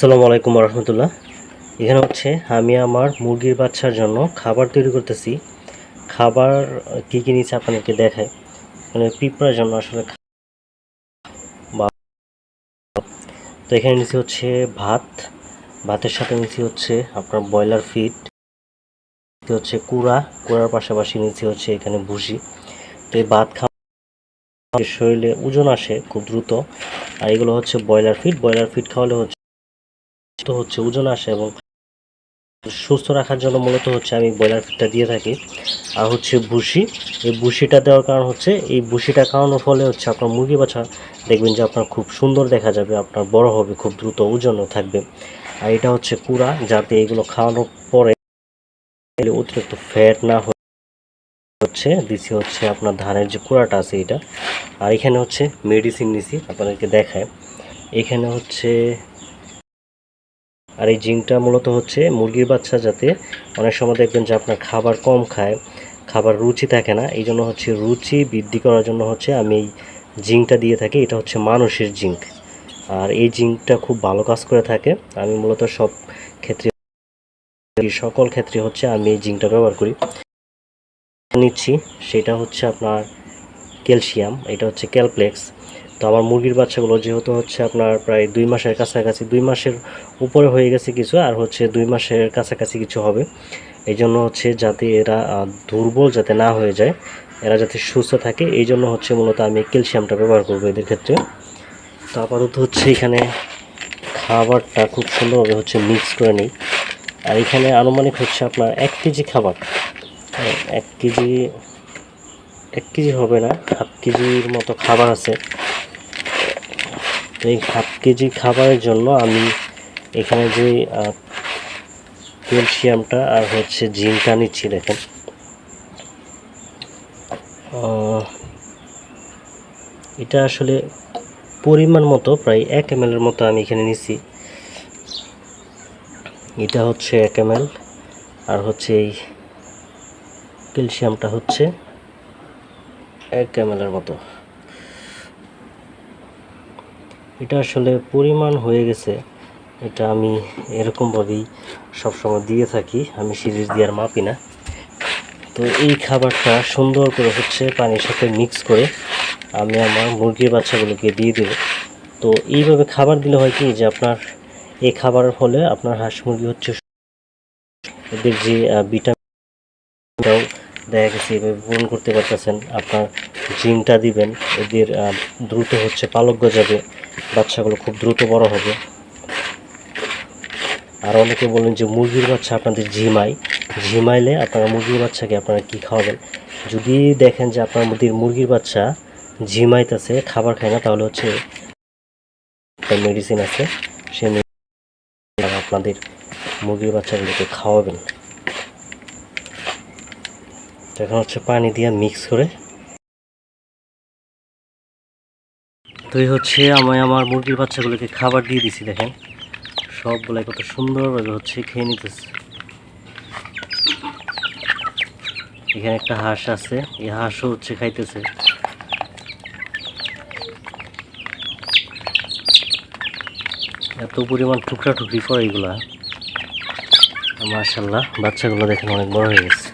আসসালামু আলাইকুম রহমতুল্লাহ এখানে হচ্ছে আমি আমার মুরগির বাচ্চার জন্য খাবার তৈরি করতেছি। খাবার কী কী নিচ্ছে আপনাদেরকে দেখায় মানে পিঁপড়ার জন্য আসলে তো এখানে নিচে হচ্ছে ভাত। ভাতের সাথে নিচে হচ্ছে আপনার ব্রয়লার ফিট হচ্ছে কুড়া। কুড়ার পাশাপাশি নিচে হচ্ছে এখানে ভুসি। তো এই ভাত খাওয়া শরীরে ওজন আসে খুব দ্রুত। আর এগুলো হচ্ছে ব্রয়লার ফিট ব্রয়লার ফিট খাওয়ালে হচ্ছে হচ্ছে, ওজন আসে এবং সুস্থ রাখার জন্য মূলত হচ্ছে আমি ব্রয়লার ফিডটা দিয়ে থাকি। আর হচ্ছে ভুসি, এই ভুসিটা দেওয়ার কারণ হচ্ছে এই ভুসিটা খাওয়ানোর ফলে হচ্ছে আপনার মুরগি বাছা দেখবেন যে আপনার খুব সুন্দর দেখা যাবে, আপনার বড় হবে, খুব দ্রুত ওজনও থাকবে। আর এটা হচ্ছে কুড়া, যাতে এগুলো খাওয়ানোর পরে অতিরিক্ত ফ্যাট না হচ্ছে, দিছি হচ্ছে আপনার ধানের যে কুড়াটা আছে এটা। আর এখানে হচ্ছে মেডিসিন নিছি, আপনাদেরকে দেখায়। এখানে হচ্ছে আর এই জিঙ্কটা মূলত হচ্ছে মুরগির বাচ্চা যাতে অনেক সময় দেখবেন যে আপনার খাবার কম খায়, খাবার রুচি থাকে না, এই জন্য হচ্ছে রুচি বৃদ্ধি করার জন্য হচ্ছে আমি এই জিঙ্কটা দিয়ে থাকি, এটা হচ্ছে মানুষের জিঙ্ক আর এই জিঙ্কটা খুব ভালো কাজ করে থাকে, আমি মূলত সব ক্ষেত্রে, সকল ক্ষেত্রে হচ্ছে আমি এই জিঙ্কটা ব্যবহার করি। নিচ্ছি, সেটা হচ্ছে আপনার ক্যালসিয়াম, এটা হচ্ছে ক্যালপ্লেক্স। তো আমার মুরগির বাচ্চাগুলো যেহেতু হচ্ছে আপনার প্রায় দুই মাসের কাছাকাছি দুই মাসের উপরে হয়ে গেছে কিছু আর হচ্ছে দুই মাসের কাছাকাছি কিছু হবে। এই জন্য হচ্ছে যাতে এরা দুর্বল যাতে না হয়ে যায় এরা যাতে সুস্থ থাকে এই জন্য হচ্ছে মূলত আমি ক্যালসিয়ামটা ব্যবহার করব এদের ক্ষেত্রে। তো আপাতত হচ্ছে এখানে খাবারটা খুব সুন্দরভাবে হচ্ছে মিক্স করে নিই। আর এখানে আনুমানিক হচ্ছে আপনার এক কেজি খাবার হ্যাঁ, এক কেজি এক কেজি হবে না হাফ কেজির মতো খাবার আছে। এই হাফ কেজি খাবারের জন্য আমি এখানে যে ক্যালসিয়ামটা আর হচ্ছে জিঙ্কটা নিচ্ছি, দেখেন। এটা আসলে পরিমাণ মতো, প্রায় এক এম এর মতো আমি এখানে নিছি এটা হচ্ছে এক এম আর হচ্ছে এই ক্যালসিয়ামটা হচ্ছে এক এম এর মতো। এটা আসলে পরিমাণ হয়ে গেছে। এটা আমি এরকমভাবেই সবসময় দিয়ে থাকি। আমি সিরিজ দিয়ে আর মাপি না। তো এই খাবারটা সুন্দর করে হচ্ছে পানির সাথে মিক্স করে আমি আমার মুরগির বাচ্চাগুলোকে দিয়ে দেবো। তো এইভাবে খাবার দিলে হয় কি যে আপনার এই খাবারের ফলে আপনার হাঁস মুরগি হচ্ছে এদের যে ভিটামিনটাও দেখা গেছে, এভাবে পূরণ করতে পারতেছেন। আপনার জিনটা দিবেন, এদের দ্রুত হচ্ছে পালক গজাবে, বাচ্চাগুলো খুব দ্রুত বড় হবে। আর অনেকে বলেন যে মুরগির বাচ্চা আপনাদের ঝিমাই ঝিমাইলে আপনারা মুরগির বাচ্চাকে আপনারা কি খাওয়াবেন? যদি দেখেন যে আপনার মুরগির মুরগির বাচ্চা ঝিমাইতেছে, খাবার খায় না, তাহলে হচ্ছে মেডিসিন আছে, সে আপনাদের মুরগির বাচ্চাগুলোকে খাওয়াবেন। এখন হচ্ছে পানি দিয়ে মিক্স করে। তো এই হচ্ছে আমি আমার মুরগির বাচ্চাগুলোকে খাবার দিয়ে দিছি, দেখেন। সবগুলো কত সুন্দরভাবে হচ্ছে খেয়ে নিতেছে। এখানে একটা হাঁস আছে, এই হাঁসও হচ্ছে খাইতেছে। এত পরিমাণ টুকরা টুকরি করে এগুলা। মাশাল্লাহ বাচ্চাগুলো দেখেন অনেক বড় হয়ে গেছে।